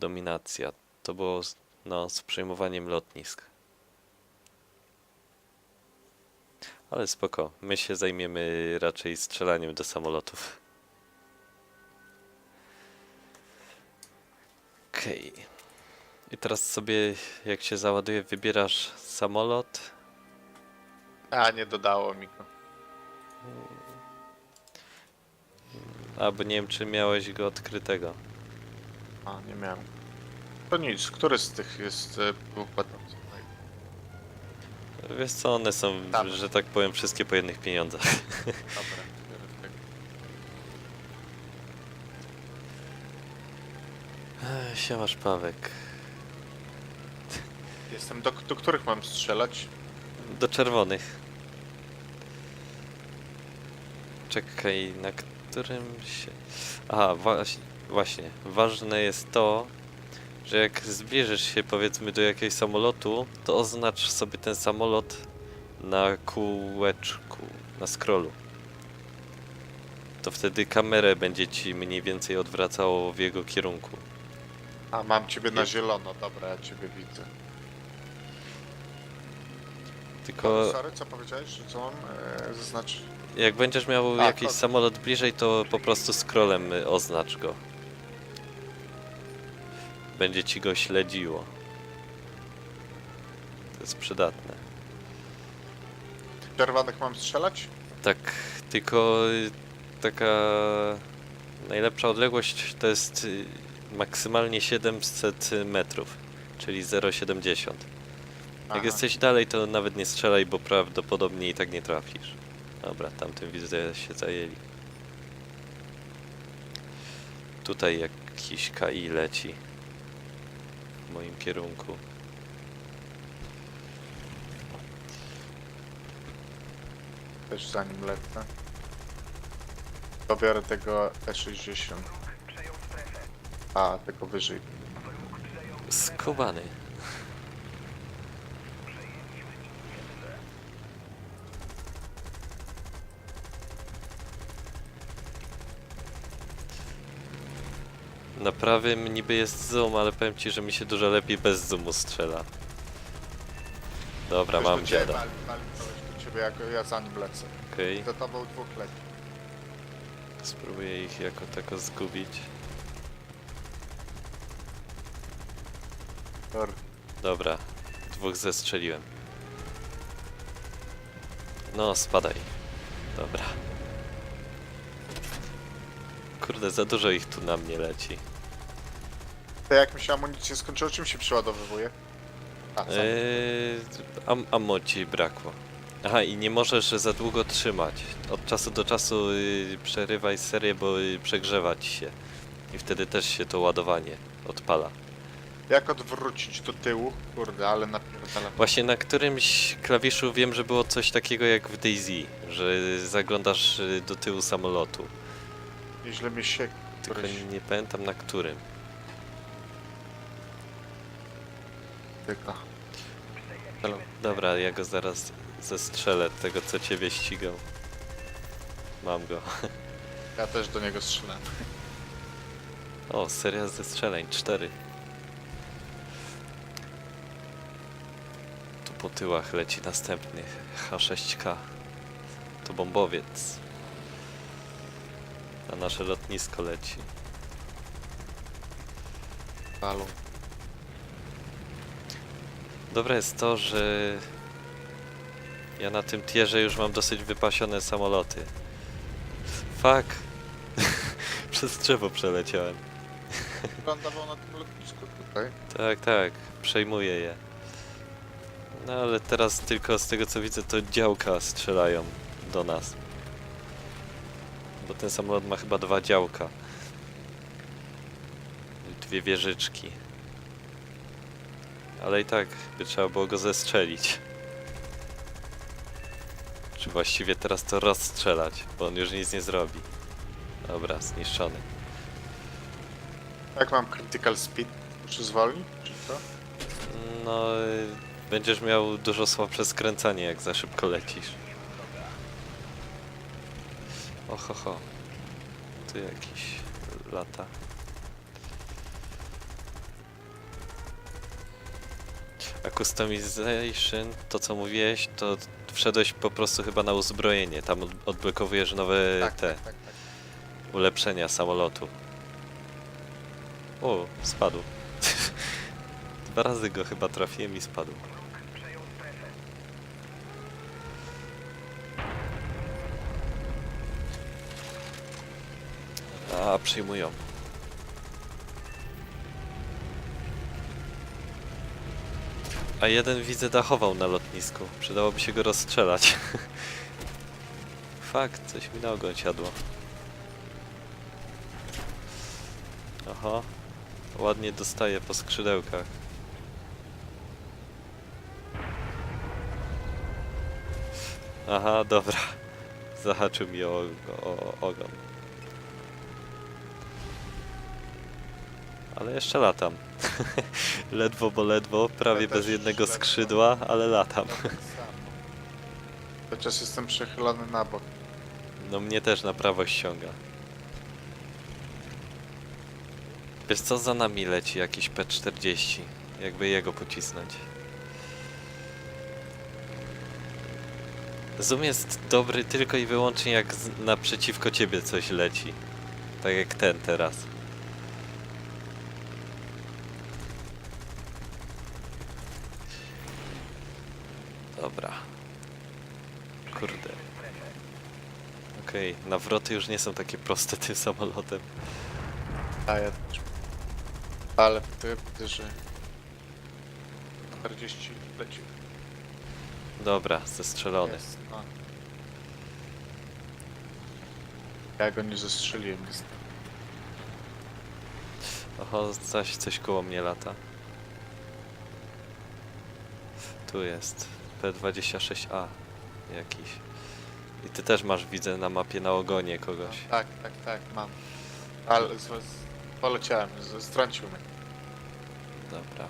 Dominacja. To było z- no, z przejmowaniem lotnisk. Ale spoko. My się zajmiemy raczej strzelaniem do samolotów. Okej. I teraz sobie, jak się załaduje, wybierasz samolot. A, nie dodało mi go. Albo nie wiem, czy miałeś go odkrytego. A, nie miałem. To nic, który z tych jest e, układany? Wiesz co, one są, Tam. że tak powiem, wszystkie po jednych pieniądzach. Dobra, biorę tego. Ech, Siemasz Pawek. Jestem do, do których mam strzelać? Do czerwonych. Czekaj, na którym się... Aha, właśnie, właśnie. Ważne jest to, że jak zbliżysz się powiedzmy do jakiegoś samolotu, to oznacz sobie ten samolot na kółeczku, na scrollu. To wtedy kamerę będzie ci mniej więcej odwracało w jego kierunku. A, mam ciebie na zielono, dobra, ja ciebie widzę. Tylko Sorry, co powiedziałeś, że co mam e, zaznaczyć? Jak będziesz miał A, jakiś to- samolot bliżej, to po prostu scrollem y, oznacz go. Będzie ci go śledziło. To jest przydatne. Czerwonych mam strzelać? Tak, tylko y, taka najlepsza odległość to jest y, maksymalnie 700 metrów, czyli 0,70. Jak jesteś dalej, to nawet nie strzelaj, bo prawdopodobnie i tak nie trafisz. Dobra, tamtym widzę się zajęli. Tutaj jakiś KI leci. W moim kierunku. Też zanim lecę. Pobiorę tego E60. A, tego wyżej. Skubany. Na prawym niby jest zoom, ale powiem ci, że mi się dużo lepiej bez zoomu strzela. Dobra, mam dziada. ciebie, jak ja zanim lecę. Okej, Za tobą dwóch leci. spróbuję ich jako tako zgubić. Dobra. Dobra, dwóch zestrzeliłem. No, spadaj. Dobra. Kurde, za dużo ich tu na mnie leci. To jak mi się amunicja skończyła, czym się przeładowywuje? A, eee... Eee, am ammo ci brakło. Aha, i nie możesz za długo trzymać. Od czasu do czasu y, przerywaj serię, bo y, przegrzewa ci się. I wtedy też się to ładowanie odpala. Jak odwrócić do tyłu? Kurde, ale napierdalam. Właśnie na którymś klawiszu wiem, że było coś takiego jak w Daisy, że zaglądasz y, do tyłu samolotu. Nieźle mi się... Tylko któryś nie pamiętam na którym. Tyka. Dobra, ja go zaraz zestrzelę, tego co ciebie ścigał. Mam go. Ja też do niego strzelałem. O, seria zestrzeleń, cztery. Tu po tyłach leci następny H6K. To bombowiec. Na nasze lotnisko leci. Halo. Dobre jest to, że ja na tym tierze już mam dosyć wypasione samoloty. Fuck! Przez drzewo przeleciałem. Lądował na tym lotnisku tutaj. Tak, tak, przejmuję je. No ale teraz tylko z tego co widzę to działka strzelają do nas. Bo ten samolot ma chyba dwa działka. Dwie wieżyczki. Ale i tak by trzeba było go zestrzelić. Czy właściwie teraz to rozstrzelać, bo on już nic nie zrobi. Dobra, zniszczony. Jak mam critical speed? Muszę zwolnić? Czy co? No, y, będziesz miał dużo słabsze skręcanie, jak za szybko lecisz. Oho, ho. Tu jakiś lata. A customization, to co mówiłeś, to wszedłeś po prostu chyba na uzbrojenie. Tam od- odblokowujesz nowe Tak, te tak, tak, tak. ulepszenia samolotu. O, spadł. Dwa razy go chyba trafiłem i spadł. A, przyjmują. A jeden widzę dachował na lotnisku. Przydałoby się go rozstrzelać. Fakt, coś mi na ogon siadło. Aha. Ładnie dostaje po skrzydełkach. Aha, dobra. Zahaczył mi o, o, o ogon. Ale jeszcze latam. ledwo, bo ledwo, prawie bez też jednego ledwo. skrzydła, ale latam. Samo. Chociaż jestem przechylony na bok. No mnie też na prawo ściąga. Wiesz co, za nami leci jakiś P40. Jakby jego pocisnąć. Zoom jest dobry tylko i wyłącznie jak z- naprzeciwko ciebie coś leci. Tak jak ten teraz. Dobra. Kurde. Okej, nawroty już nie są takie proste tym samolotem. A ja też. Ale ty widzę, że 40 leci. Dobra, zestrzelony. Jest, no. Ja go nie zestrzeliłem niestety. Oho, zaś coś koło mnie lata. Tu jest P26A jakiś. I ty też masz, widzę, na mapie na ogonie kogoś. Tak, tak, tak, mam. Ale z, z, poleciałem, z, strącił mnie. Dobra.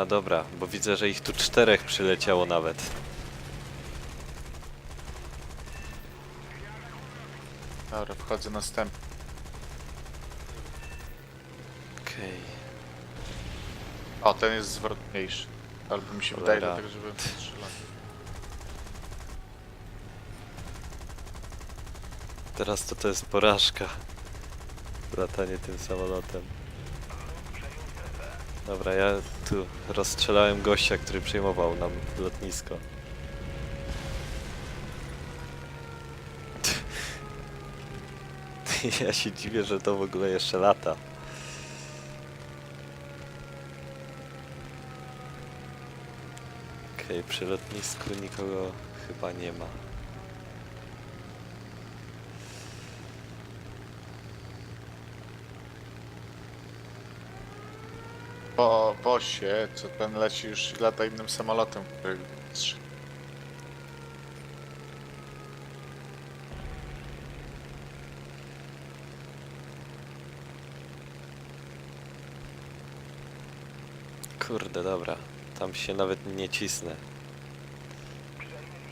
A dobra, bo widzę, że ich tu czterech przyleciało nawet. Dobra, wchodzę następny. Okej. O, ten jest zwrotniejszy. Albo mi się wydaje, Cholera. dlatego że byłem strzelany. Teraz to to jest porażka. Latanie tym samolotem. Dobra, ja tu rozstrzelałem gościa, który przejmował nam lotnisko. Ja się dziwię, że to w ogóle jeszcze lata. Okej, przy lotnisku nikogo chyba nie ma. Po bosie, co ten leci już i lata innym samolotem, który Kurde, dobra. Tam się nawet nie cisnę.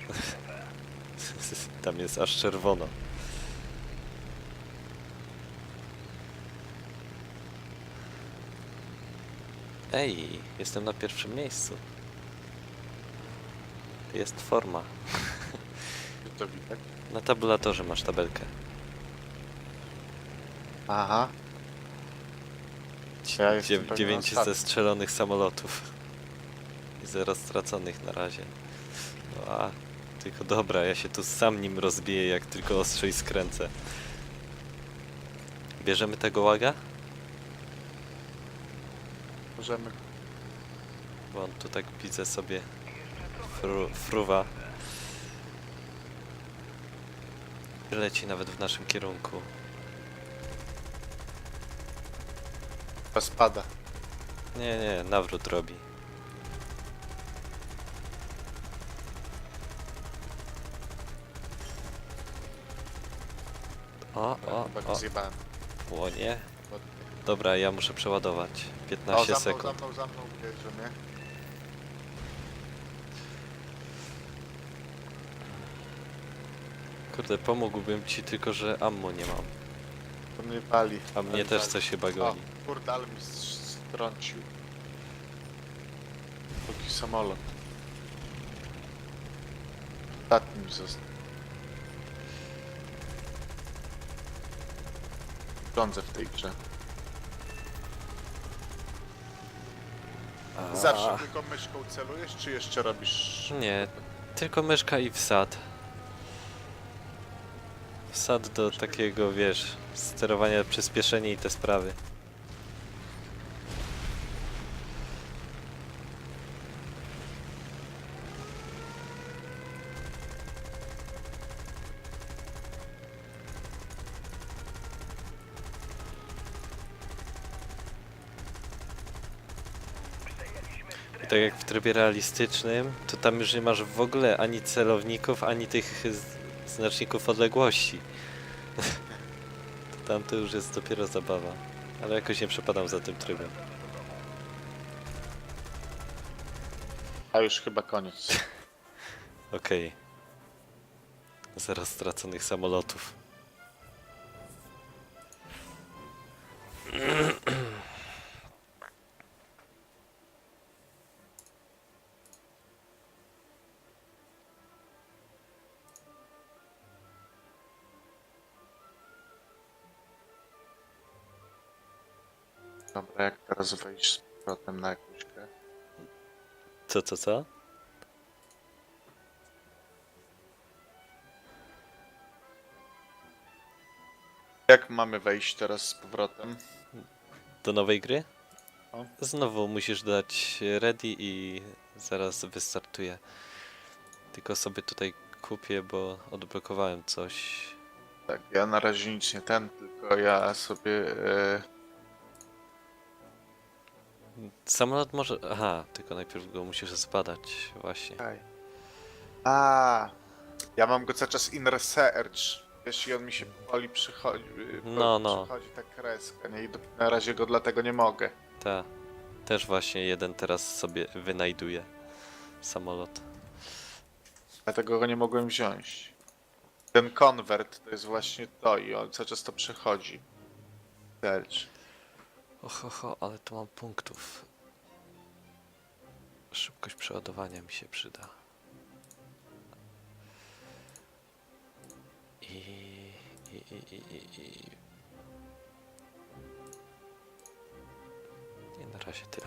Tam jest aż czerwono. Ej, jestem na pierwszym miejscu. Jest forma. to widać. Na tabulatorze masz tabelkę. Aha. Ja jestem ostatni. zestrzelonych samolotów. Zero straconych na razie. No a, tylko dobra, ja się tu sam nim rozbiję, jak tylko ostrzej skręcę. Bierzemy tego łaga? Możemy. Bo on tu tak widzę sobie fru, fruwa. Leci nawet w naszym kierunku. Chyba spada. Nie, nie, nawrót robi. O, o, Chyba go o, zjebałem. płonie. Bo- Dobra, ja muszę przeładować. O, 15 za mną, za sekund. mną, za mną, bierze mnie. Kurde, pomógłbym ci, tylko że ammo nie mam. To mnie pali. A mnie też coś chyba O, goni. kurde, ale mi strącił. Póki Taki samolot. Ostatni mi został. Rządzę w tej grze. Zawsze tylko myszką celujesz, czy jeszcze robisz... Nie, tylko myszka i wsad. Wsad do takiego, wiesz, sterowania, przyspieszenie i te sprawy. I tak jak w trybie realistycznym, to tam już nie masz w ogóle ani celowników, ani tych znaczników odległości. to tam to już jest dopiero zabawa. Ale jakoś nie przepadam za tym trybem. A już chyba koniec. Okej. Zero straconych samolotów. Dobra, jak teraz wejść z powrotem na jakąś grę? Co, co, co? Jak mamy wejść teraz z powrotem? Do nowej gry? O. Znowu musisz dać ready i zaraz wystartuje. Tylko sobie tutaj kupię, bo odblokowałem coś. Tak, ja na razie nic nie ten, tylko ja sobie... E, Samolot może. Aha, tylko najpierw go musisz zbadać, właśnie. A, ja mam go cały czas in research. Wiesz, i on mi się powoli przychodzi. y, No, no. Przychodzi ta kreska, nie? I do, na razie go dlatego nie mogę. Ta. Też właśnie jeden teraz sobie wynajduje samolot. Dlatego go nie mogłem wziąć. Ten convert to jest właśnie to i on cały czas to przechodzi. Search. Oho, ho, ale tu mam punktów. Szybkość przeładowania mi się przyda. I, i, i, i, i, i. Nie, na razie tyle.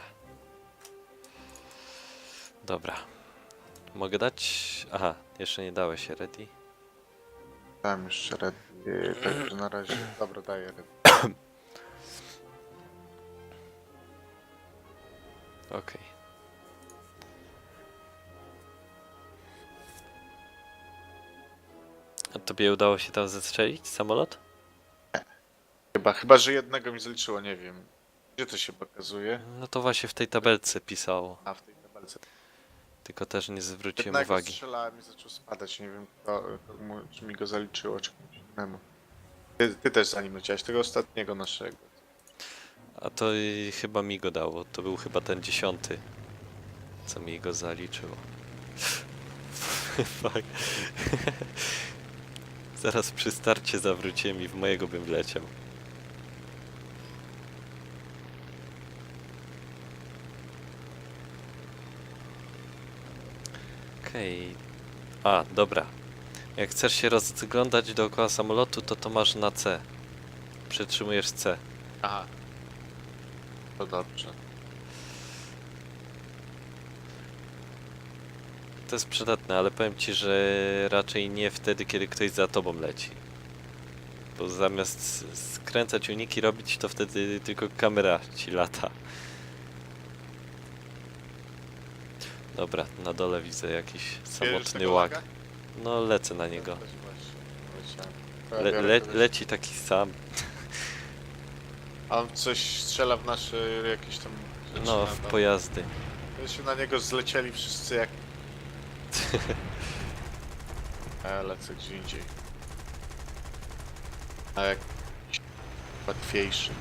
Dobra. Mogę dać? Aha, jeszcze nie dałeś się ready. Dałem jeszcze red. y, Także na razie. Dobra, daję red. Okej. A tobie udało się tam zestrzelić samolot? Chyba, chyba, że jednego mi zaliczyło, nie wiem. Gdzie to się pokazuje? No to właśnie w tej tabelce pisało, A, w tej tabelce. tylko też nie zwróciłem Jednego uwagi. strzelałem i zaczął spadać. Nie wiem, kto, komu, czy mi go zaliczyło, czy komuś innemu. Ty, ty też za nim leciałeś, tego ostatniego naszego. A to chyba mi go dało, to był chyba ten dziesiąty, co mi go zaliczyło. Fuck. Zaraz przy starcie zawróciłem i w mojego bym wleciał. Okej. A, dobra. Jak chcesz się rozglądać dookoła samolotu, to to masz na C. Przytrzymujesz C. Aha. To dobrze. To jest przydatne, ale powiem ci, że raczej nie wtedy, kiedy ktoś za tobą leci. Bo zamiast skręcać uniki robić, to wtedy tylko kamera ci lata. Dobra, na dole widzę jakiś samotny tego łak. laga? No lecę na niego. Też właśnie leciałem. To ja Le, biorę le, leci taki sam. A on coś strzela w nasze jakieś tam rzeczy No, na w pojazdy. Się na niego zlecieli wszyscy jak... A lecę gdzie indziej. A jak... Łatwiejszy.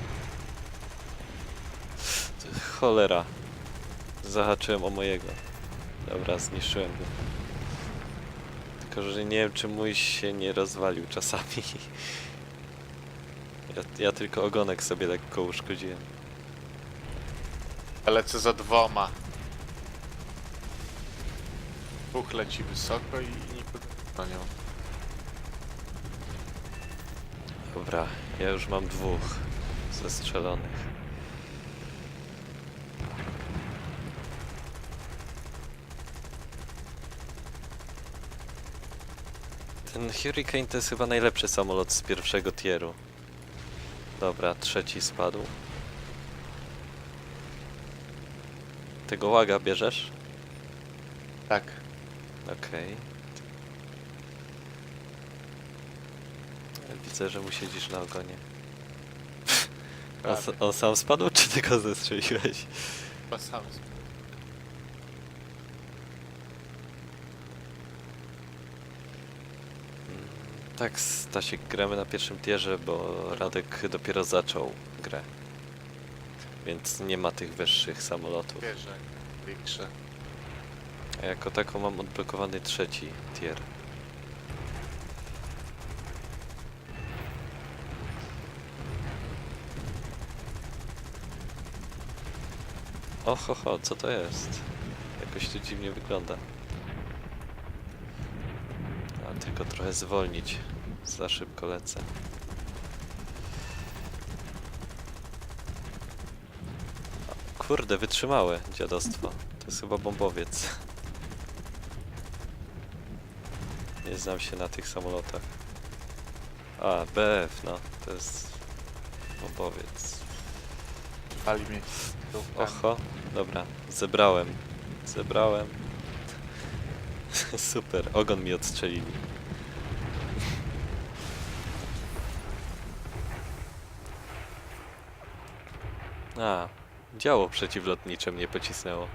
Cholera. Zahaczyłem o mojego. Dobra, zniszczyłem go. Tylko, że nie wiem, czy mój się nie rozwalił czasami. Ja, ja tylko ogonek sobie lekko uszkodziłem. Ja lecę za dwoma. Dwóch leci wysoko i nikogo nie bronią. Dobra, ja już mam dwóch zestrzelonych. Ten Hurricane to jest chyba najlepszy samolot z pierwszego tieru. Dobra, trzeci spadł. Tego łaga bierzesz? Tak. Okej. Widzę, że mu siedzisz na ogonie. On, s- on sam spadł, czy ty go zestrzeliłeś? Chyba sam Tak, Stasiek, gramy na pierwszym tierze, bo Radek dopiero zaczął grę. Więc nie ma tych wyższych samolotów. wierzę. Większe. A jako taką mam odblokowany trzeci tier. Oho, ho, co to jest? Jakoś to dziwnie wygląda. A tylko trochę zwolnić. Za szybko lecę. Kurde, wytrzymałe dziadostwo. To jest chyba bombowiec. Nie znam się na tych samolotach. A, BF, no, to jest bombowiec. Pali mnie. Oho, dobra, zebrałem. Zebrałem. Super, ogon mi odstrzelili. A, działo przeciwlotnicze mnie pocisnęło.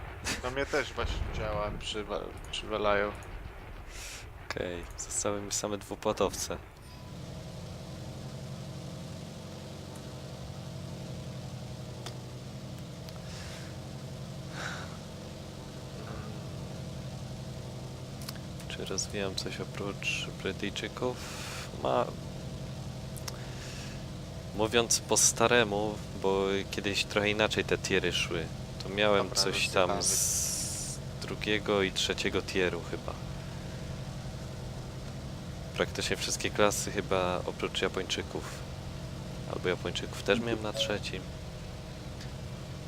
No mnie też właśnie działa, przywa przywalają. Okej, zostały mi same dwupłatowce. Czy rozwijam coś oprócz Brytyjczyków? Ma... Mówiąc po staremu, bo kiedyś trochę inaczej te tiery szły, to miałem Dobra, coś tam rozwijamy. z drugiego i trzeciego tieru chyba. Praktycznie wszystkie klasy chyba oprócz Japończyków. Albo Japończyków też miałem na trzecim.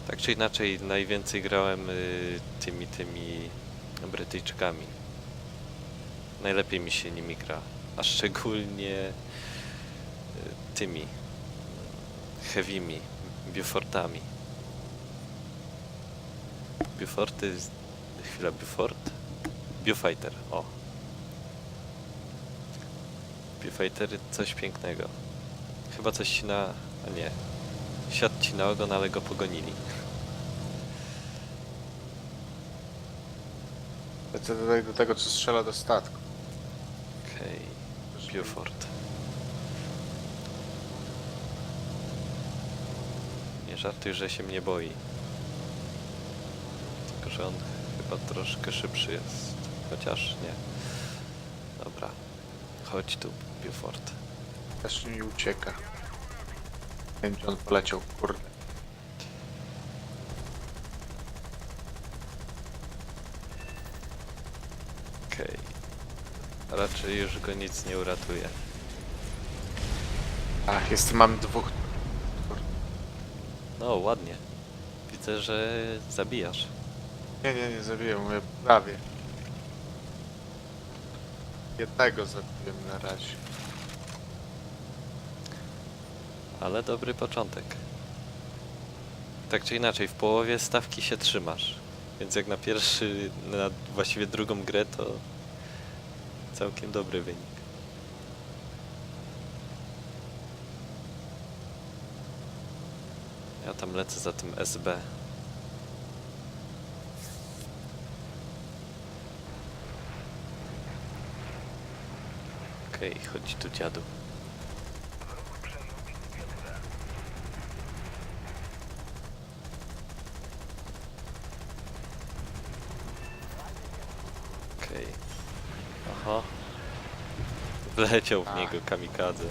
Tak czy inaczej najwięcej grałem y, tymi tymi Brytyjczykami. Najlepiej mi się nimi gra. A szczególnie y, tymi heavymi, Beaufortami. Beauforty... z- Chwila, Beaufort? Beaufighter, o. Beaufighter coś pięknego. Chyba coś ci na... a nie. Siadł ci na ogon, ale go pogonili. Lecę tutaj do tego, co strzela do statku. Okej, Beaufort. Nie żartuj, że się mnie boi. Tylko, że on chyba troszkę szybszy jest. Chociaż nie. Dobra. Chodź tu, Beaufort. Też mi ucieka. Nie wiem, gdzie on poleciał, kurde. Okej. Raczej już go nic nie uratuje. Ach, jest, mam dwóch. No, ładnie. Widzę, że zabijasz. Nie, nie, nie zabiłem, mówię prawie. Jednego zabiłem na razie. Ale dobry początek. Tak czy inaczej, w połowie stawki się trzymasz. Więc jak na pierwszy, na właściwie drugą grę, to całkiem dobry wynik. Ja tam lecę za tym SB. Okej, chodź tu dziadu. Okej. Aha. Wleciał w niego kamikadze.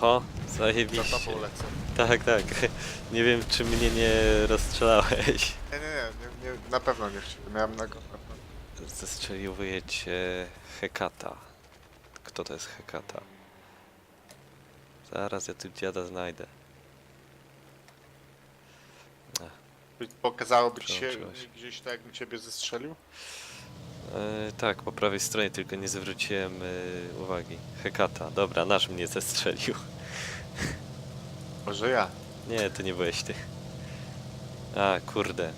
Oho, Za zajebiście. tobą lecę. Tak, tak. Nie wiem, czy mnie nie rozstrzelałeś. Nie, nie, nie, nie, nie na pewno nie chciałem. Miałem na go. Zestrzeliwuje cię Hekata. Kto to jest Hekata? Zaraz ja tu dziada znajdę. Pokazałoby ci się Przełączyłeś. gdzieś tak, jakbym ciebie zestrzelił? E, tak, po prawej stronie, tylko nie zwróciłem e, uwagi. Hekata, dobra, nasz mnie zestrzelił. Może ja. Nie, to nie byłeś ty. A, kurde.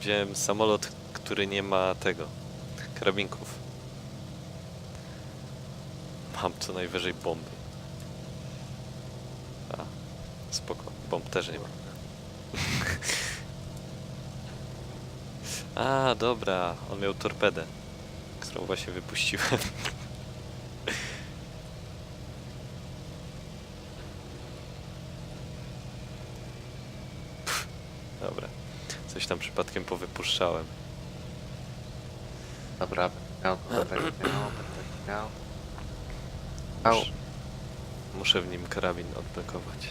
Wziąłem samolot, który nie ma tego. Karabinków. Mam co najwyżej bomby. A, spoko. Bomb też nie ma. A, dobra. On miał torpedę, którą właśnie wypuściłem. Dobra. Coś tam przypadkiem powypuszczałem. Dobra, miał, miał, będę miał. Au. Muszę, muszę w nim karabin odblokować.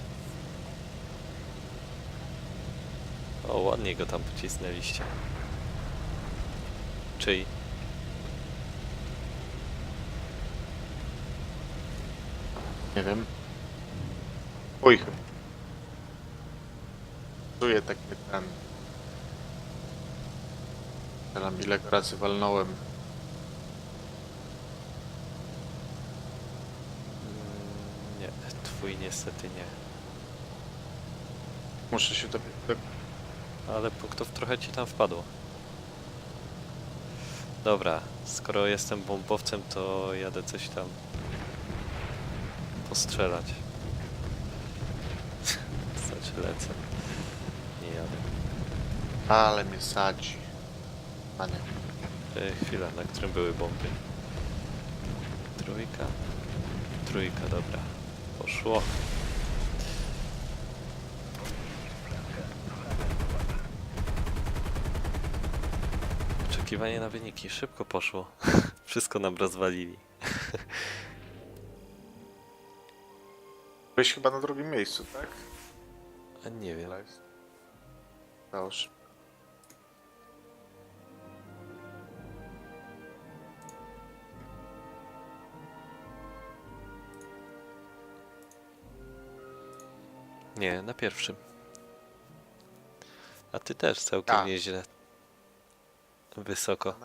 O, ładnie go tam pocisnęliście. Nie wiem. Uj. Czuję taki ten... Strzelam ile razy walnąłem. Mm, Nie, twój niestety nie. Muszę się dowiedzieć. Ale punktów trochę ci tam wpadło. Dobra, skoro jestem bombowcem, to jadę coś tam postrzelać. Znaczy lecę. Nie jadę. Ale mnie sadzi. Panie. E, chwila, na którym były bomby? Trójka? Trójka, dobra. Poszło. Oczekiwanie na wyniki. Szybko poszło. Wszystko nam rozwalili. Byłeś chyba na drugim miejscu, tak? A nie wiem. Załóż. Nie, na pierwszym. A ty też całkiem Tak. nieźle. Wysoko.